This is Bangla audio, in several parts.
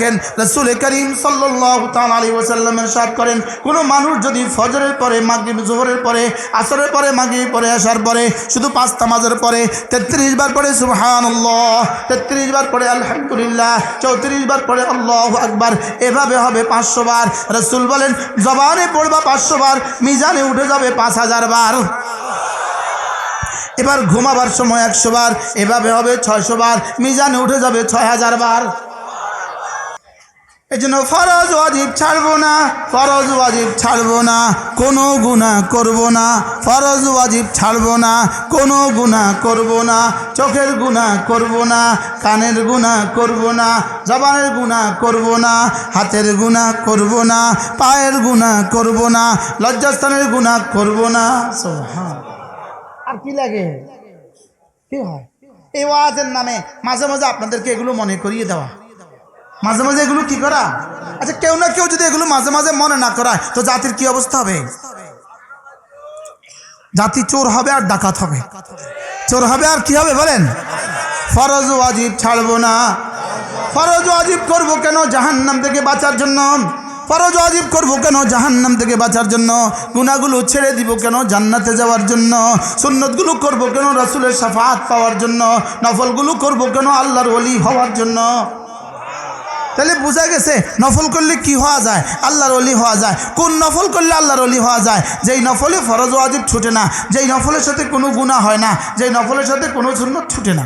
দেখেন রসুল করিম সাল্লাহ আলী ওসাল্লামের সাথ করেন, কোনো মানুষ যদি ফজরের পরে, মাগরিব, জোহরের পরে, আসরের পরে মাগরিব পরে, আসার পরে, শুধু পাঁচ তামাজের পরে, তেত্রিশ বার পরে সুবহান আল্লাহ তেত্রিশ বার পরে আলহামদুলিল্লাহ, চৌত্রিশ বার পরে আল্লাহ আকবার, এভাবে হবে পাঁচশো বার। রসুল বলেন, জবানে পড়বা পাঁচশো বার, মিজানে উঠে যাবে পাঁচ হাজার বার। এবার ঘুমাবার সময় একশো বার, এভাবে হবে ছয়শো বার, মিজানে উঠে যাবে ছয় হাজার বার। এই জন্য ফরজ ওয়াজিব ছাড়বো না, ফরজ ওয়াজিব ছাড়বো না, কোনো গুণা করব না, ফরজ ওয়াজিব ছাড়বো না, কোনো গুণা করব না, চোখের গুণা করব না, কানের গুণা করব না, জবানের গুণা করব না, হাতের গুণা করব না, পায়ের গুণা করব না, লজ্জাস্থানের গুণা করব না। আর কি লাগে? কি হয়? এই ওয়াজের নামে মাঝে মাঝে আপনাদেরকে এগুলো মনে করিয়ে দেওয়া। মাঝে মাঝে এগুলো কি করা? আচ্ছা কেউ না কেউ যদি এগুলো মাঝে মাঝে মনে না করায়, তো জাতির কি অবস্থা হবে? জাতি চোর হবে আর ডাকাত হবে। চোর হবে আর কি হবে বলেন? ফরজ ওয়াজিব ছাড়বো না। ফরজ ওয়াজিব করব কেন জাহান্নাম থেকে বাঁচার জন্য? ফরজ ওয়াজিব করব কেন জাহান্নাম থেকে বাঁচার জন্য? গুণাগুলো ছেড়ে দিব কেন জান্নাতে যাওয়ার জন্য? সুন্নতগুলো করব কেন রাসুলের সাফাত পাওয়ার জন্য? নফলগুলো করব কেন আল্লাহর ওলি হওয়ার জন্য? তাহলে বোঝা গেছে নফল করলে কি হওয়া যায়? আল্লাহর অলি হওয়া যায়। কোন নফল করলে আল্লাহর অলি হওয়া যায়? যেই নফলে ফরজ ওয়াজিব ছুটে না, যেই নফলের সাথে কোনো গুণা হয় না, যেই নফলের সাথে কোনো সুন্নত ছুটে না।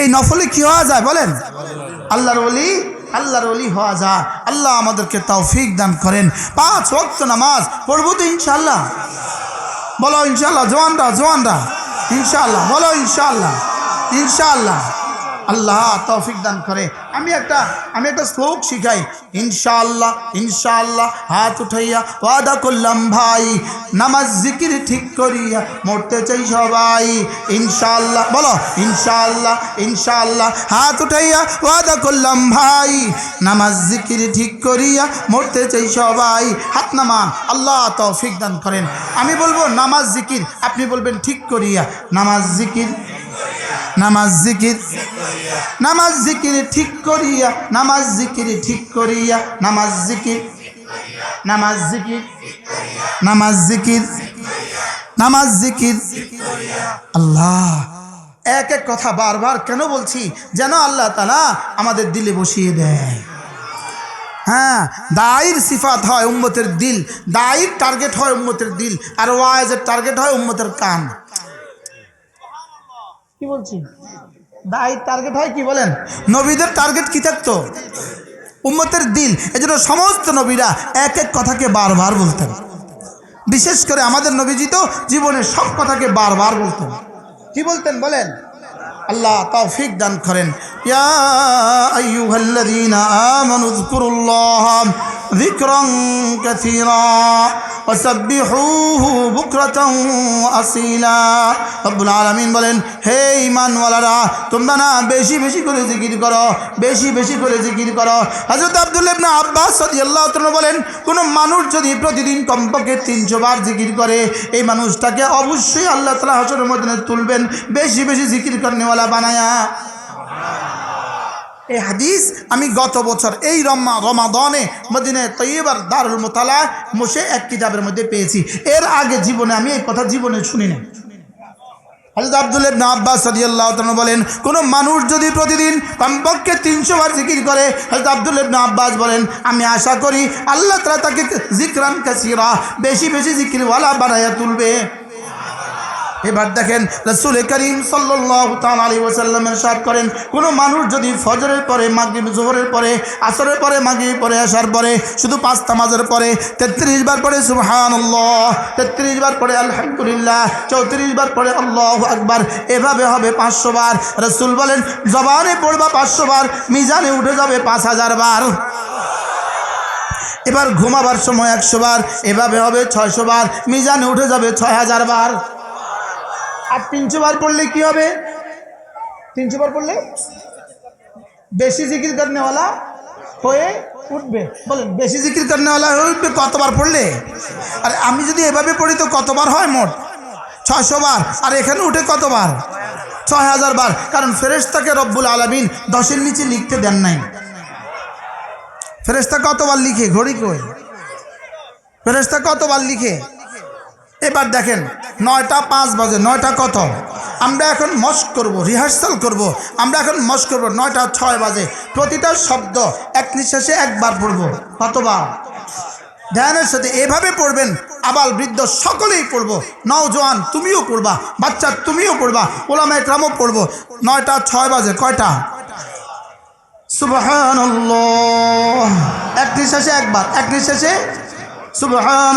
এই নফলে কি হওয়া যায় বলেন? আল্লাহর অলি আল্লাহর অলি হওয়া যায়। আল্লাহ আমাদেরকে তৌফিক দান করেন। পাঁচ ওয়াক্ত নামাজ পড়ব তো ইনশাল্লাহ বলো ইনশাল্লাহ জোয়ানরা জোয়ানরা। ইনশাল্লাহ বলো ইনশাল্লাহ ইনশাল্লাহ আল্লাহ তৌফিক দান করে। আমি একটা আমি একটা শ্লোক শিখাই। ইনশাআল্লাহ ইনশাআল্লাহ, হাত উঠাইয়া ওয়াদা করলাম ভাই, নামাজ জিকির ঠিক করিয়া মরতে চাই সবাই। ইনশাআল্লাহ, বলো, ইনশাআল্লাহ ইনশাআল্লাহ, হাত উঠাইয়া ওয়াদা করলাম ভাই, নামাজ জিকির ঠিক করিয়া মরতে চাই সবাই। হাত নামান, আল্লাহ তৌফিক দান করেন। আমি বলব, নামাজ জিকির, আপনি বলবেন ঠিক করিয়া, নামাজ জিকির নামাজ জিকির। নামাজ জিকির ঠিক করিয়া, নামাজ জিকির ঠিক করিয়া, নামাজ জিকির। নামাজ জিকির। নামাজ জিকির। নামাজ জিকির। আল্লাহ। এক এক কথা বারবার কেন বলছি? যেন আল্লাহ তালা আমাদের দিলে বসিয়ে দেয়। হ্যাঁ দায়ের সিফাত হয় উম্মতের দিল। দায়ের টার্গেট হয় উম্মতের দিল। আর ওয়াইজের টার্গেট হয় উম্মতের কান। কি বলছি? দায়ের টার্গেট হয় কি বলেন? নবীদের টার্গেট কি থাকতো? উম্মতের দিল। এজন্য সমস্ত নবীরা এক এক কথাকে বারবার বলতেন। বিশেষ করে আমাদের নবীজি তো জীবনের সব কথাকে বারবার বলতেন। কি বলতেন বলেন? আল্লাহ তৌফিক দান করেন। ইয়া আইয়ুহাল্লাযীনা আমানু যকুরুল্লাহ যিকরান কাসীরা ওয়াসাব্বিহুহু বুকরাতাও আসীলা রব্বুল আলামিন বলেন হে ঈমানওয়ালারা, তোমরা না বেশি বেশি করে জিকির করো, বেশি বেশি করে জিকির করো। হযরত আব্দুল্লাহ ইবনে আব্বাস রাদিয়াল্লাহু বলেন, কোনো মানুষ যদি প্রতিদিন কমপক্ষে তিনশো বার জিকির করে, এই মানুষটাকে অবশ্যই আল্লাহ তাআলা হাসরের মধ্যে তুলবেন, বেশি বেশি জিকির করনেওয়ালা বানায়া। এই হাদিস আমি গত বছর এই রমা রমাদনে মদিনে তৈবার দারুল মোতালা বসে এক কিতাবের মধ্যে পেয়েছি। এর আগে জীবনে আমি এই কথা জীবনে শুনি না হজরত আব্দুল ইবনে আব্বাস রাদিয়াল্লাহু তাআলা বলেন, কোনো মানুষ যদি প্রতিদিন কমপক্ষে তিনশো বার জিকির করে হজরত আব্দুল ইবনে আব্বাস বলেন, আমি আশা করি আল্লাহ তালা তাকে জিকরান কাসীরা, বেশি বেশি জিকিরওয়ালা বানায়া তুলবে। এবার দেখেন, রসুল করিম সাল্লাহ আলী ওসাল্লামের সাথ করেন, কোনো মানুষ যদি ফজরের পরে, মাগরিব, জোহরের পরে, আসরের পরে মাগরিব পরে আসার পরে, শুধু পাঁচ তামাজের পরে, তেত্রিশ বার পরে সুবহান আল্লাহ তেত্রিশ বার পরে আলহামদুলিল্লাহ, চৌত্রিশ বার পরে আল্লাহ আকবার, এভাবে হবে পাঁচশো বার। রসুল বলেন, জবানে পড়বা পাঁচশো বার, মিজানে উঠে যাবে পাঁচ হাজার বার। এবার ঘুমাবার সময় একশো বার, এভাবে হবে ছয়শো বার, মিজানে উঠে যাবে ছয় হাজার বার। আর তিনশো বার পড়লে কি হবে? তিনশো বার পড়লে বেশি জিকির করনেওয়ালা হয়ে উঠবে। বলেন, বেশি জিকির করনেওয়ালা হয়ে উঠবে কতবার পড়লে? আর আমি যদি এভাবে পড়ি তো কতবার হয় মোট? ছয়শো বার আর এখানে উঠে কতবার? ছয় হাজার বার কারণ ফেরেশতাকে রব্বুল আলমিন দশের নিচে লিখতে দেন নাই। ফেরেস্তা কতবার লিখে? ঘড়ি কই? ফেরেস্তা কতবার লিখে? এবার দেখেন, নয়টা পাঁচ বাজে, নয়টা কত? আমরা এখন মস্ক করব রিহার্সাল করব, আমরা এখন মস্ক করব, নয়টা ছয় বাজে। প্রতিটা শব্দ এক নিঃশ্বাসে একবার পড়ব, কতবার? ধ্যানের সাথে এভাবে পড়বেন, আবাল বৃদ্ধ সকলেই পড়ব। নওজোয়ান, তুমিও পড়বা, বাচ্চা তুমিও পড়বা ওলামা একরামও পড়ব। নয়টা ছয় বাজে, কয়টা? সুবহান এক নিঃশ্বাসে একবার, এক নিঃশ্বাসে সুবহান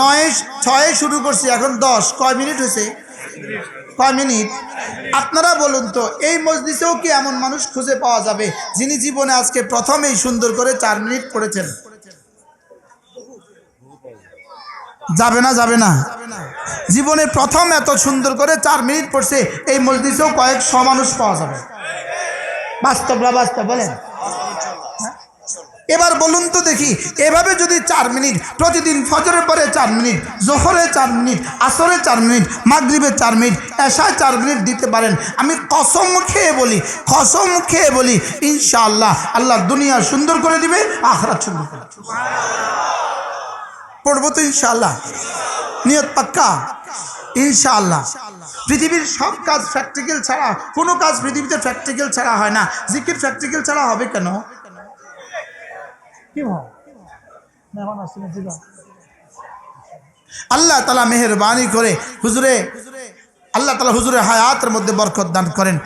নয়, ছয়ে শুরু করছি, এখন দশ। কয় মিনিট হয়েছে? কয় মিনিট? আপনারা বলুন তো, এই মসজিদেও কি এমন মানুষ খুঁজে পাওয়া যাবে, যিনি জীবনে আজকে প্রথমেই সুন্দর করে চার মিনিট পড়েছেন? যাবে না যাবে না। জীবনে প্রথম এত সুন্দর করে চার মিনিট পড়ছে, এই মসজিদেও কয়েক শ মানুষ পাওয়া যাবে। বাস্তব না বাস্তব, বলেন? এবার বলুন তো দেখি, এভাবে যদি চার মিনিট, প্রতিদিন ফজরের পরে চার মিনিট, জোহরে চার মিনিট, আসরে চার মিনিট, মাগরিবে চার মিনিট, এশায় চার মিনিট দিতে পারেন। আমি কসম খেয়ে বলি, কসম খেয়ে বলি, ইনশাআল্লাহ আল্লাহ দুনিয়া সুন্দর করে দিবে, আখরাত সুন্দর করে। পড়ব তো ইনশাআল্লাহ। নিয়ত পাক্কা? ইনশাআল্লাহ। পৃথিবীর সব কাজ প্র্যাকটিক্যাল ছাড়া, কোনো কাজ পৃথিবীতে প্র্যাকটিক্যাল ছাড়া হয় না। জিকির প্র্যাকটিক্যাল ছাড়া হবে কেন? আল্লাহ তালা মেহরবানি করে হুজুরে আল্লাহ তালা হুজুরে হায়াতের মধ্যে বরকত দান করেন।